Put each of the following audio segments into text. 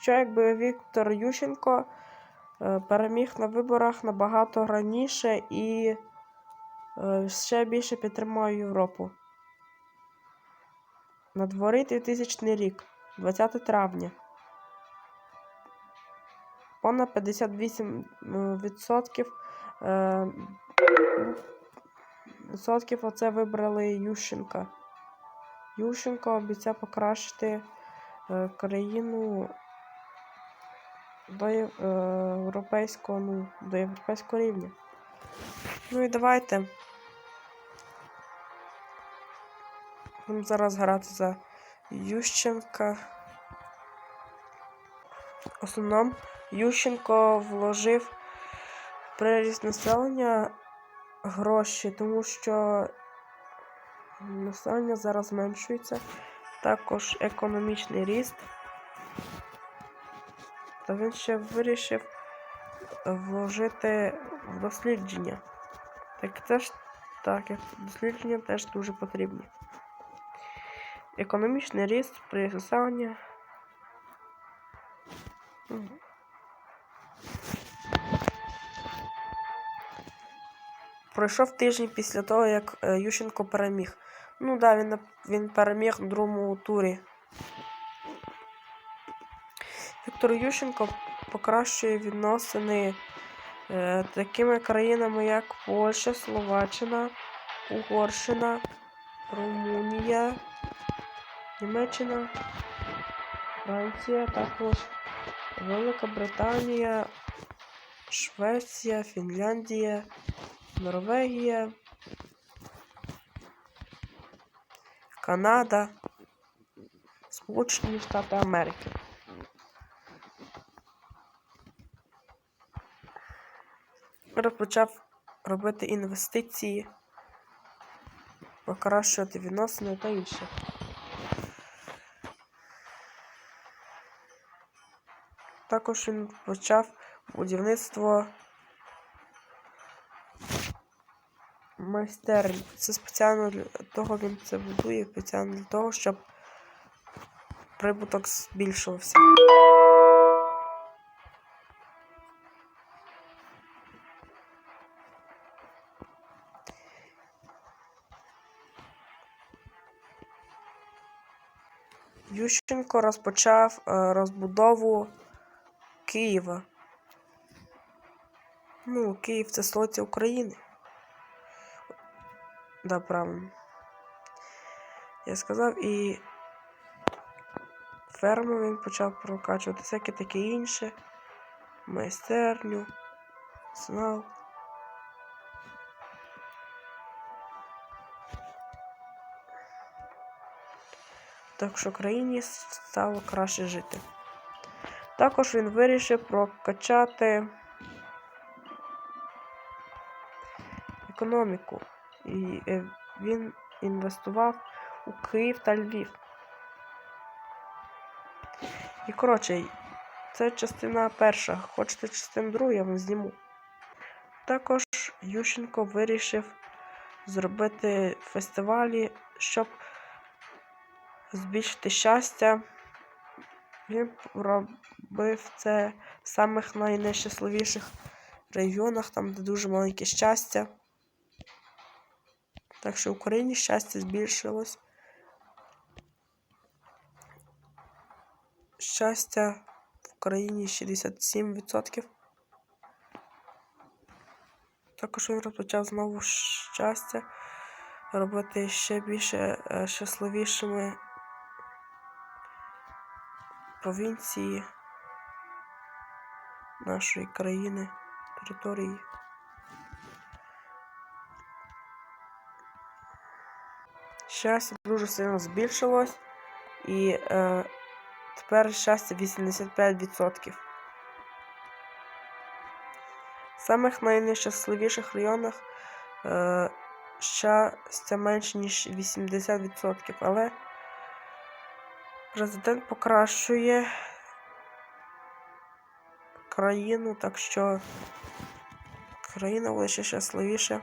що якби Віктор Ющенко е, переміг на виборах набагато раніше і е, ще більше підтримав Європу. На дворі 2000 рік, 20 травня. Понад 58% відсотків, е, оце вибрали Ющенка. Ющенко обіцяв покращити країну до е, європейського, ну, до європейського рівня. Ну і давайте. Будемо зараз грати за Ющенка. В основному Ющенко вложив приріст населення гроші, тому що населення зараз зменшується. Також економічний ріст. Та він ще вирішив вложити в дослідження. Так теж так, дослідження теж дуже потрібні. Економічний ріст при населення. Пройшов тиждень після того, як е, Ющенко переміг. Ну да, він, він переміг в другому турі. Віктор Ющенко покращує відносини е, такими країнами, як Польща, Словаччина, Угорщина, Румунія, Німеччина, Франція, також Велика Британія, Швеція, Фінляндія, Норвегія, Канада, Сполучені Штати Америки. Розпочав робити інвестиції, покращувати відносини та інше. Також він почав будівництво майстерні. Це спеціально для того він це будує, спеціально для того, щоб прибуток збільшувався. Ющенко розпочав е, розбудову Києва. Ну, Київ це столиця України. Да, правильно. Я сказав і ферму він почав прокачувати всяке таке інше. Майстерню, арсенал. Так що країні стало краще жити. Також він вирішив прокачати економіку. І е, він інвестував у Київ та Львів. І коротше, це частина перша. Хочете частину другу, я вам зніму. Також Ющенко вирішив зробити фестивалі, щоб збільшити щастя. Він робив це в самих найнещасливіших регіонах, там, де дуже маленьке щастя. Так що в Україні щастя збільшилось. Щастя в Україні 67%. Також він розпочав знову щастя робити ще більше е, щасливішими провінції нашої країни, території. Щастя дуже сильно збільшилось і е, тепер щастя 85%. В самих найнещасливіших районах е, щастя менше, ніж 80%, але президент покращує країну, так що країна буде ще щасливіша.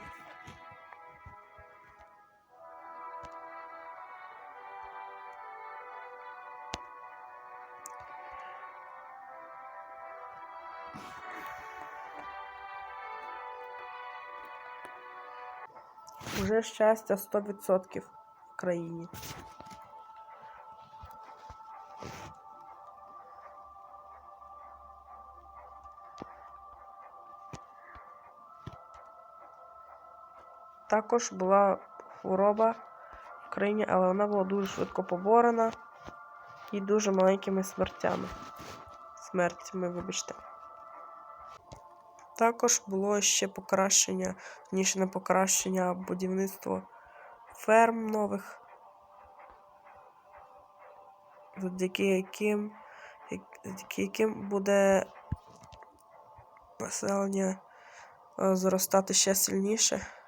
Уже щастя 100% в країні. Також була хвороба в країні, але вона була дуже швидко поборена і дуже маленькими смертями. Смертями, вибачте. Також було ще покращення, ніж не покращення будівництво ферм нових, завдяки яким, завдяки яким буде населення е, зростати ще сильніше.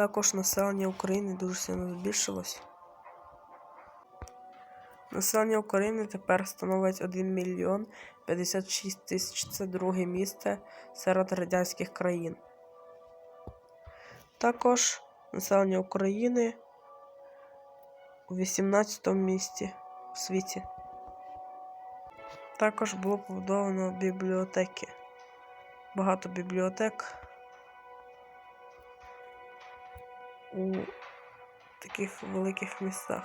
Також населення України дуже сильно збільшилось. Населення України тепер становить 1 мільйон 56 тисяч. Це друге місце серед радянських країн. Також населення України у 18 місці в світі. Також було побудовано бібліотеки. Багато бібліотек. У таких великих містах.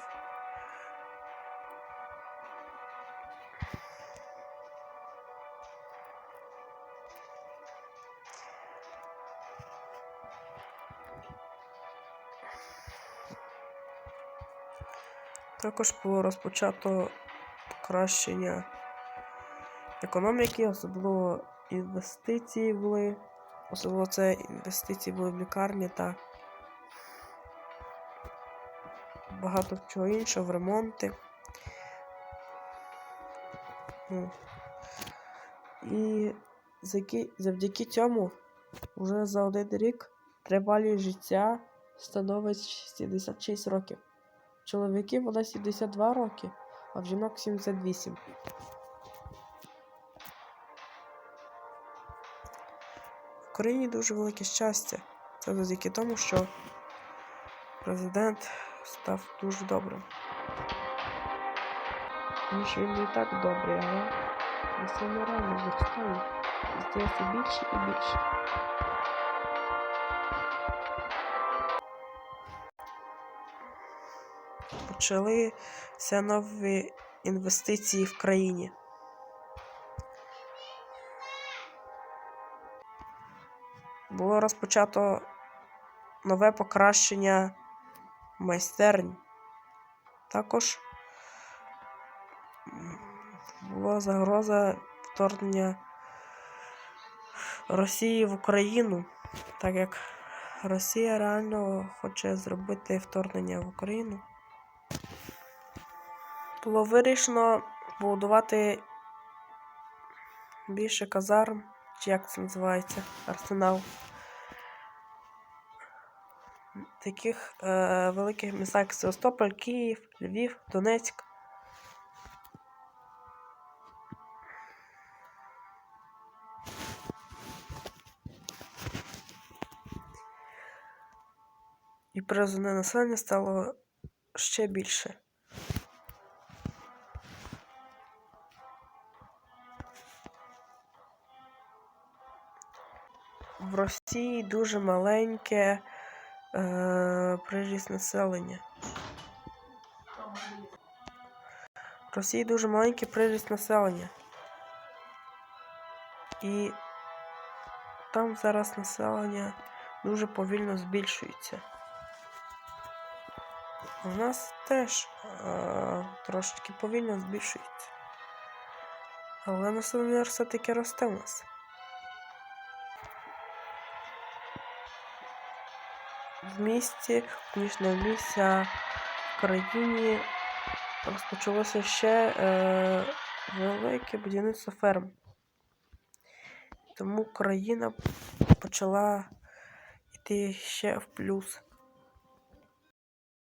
Також було розпочато покращення економіки, особливо інвестиції були, особливо це інвестиції були в лікарні та багато чого іншого в ремонти. Ну. І завдяки, цьому вже за один рік тривалість життя становить 76 років. Чоловіків вона 72 роки, а в жінок 78. В Україні дуже велике щастя. Це завдяки тому, що президент став дуже добрим. Тому що він не так добрий, але на цьому реально зростає. І стається більше і більше. Почалися нові інвестиції в країні. Було розпочато нове покращення майстерень. Також була загроза вторгнення Росії в Україну, так як Росія реально хоче зробити вторгнення в Україну. Було вирішено побудувати більше казарм, чи як це називається, арсенал таких е, великих містах, Севастополь, Київ, Львів, Донецьк. І призване населення стало ще більше. В Росії дуже маленьке приріст населення. В Росії дуже маленький приріст населення. І там зараз населення дуже повільно збільшується. У нас теж е, трошечки повільно збільшується. Але населення все-таки росте у нас. В місті, звісно, в місті, а в країні розпочалося ще е, велике будівництво ферм. Тому країна почала йти ще в плюс.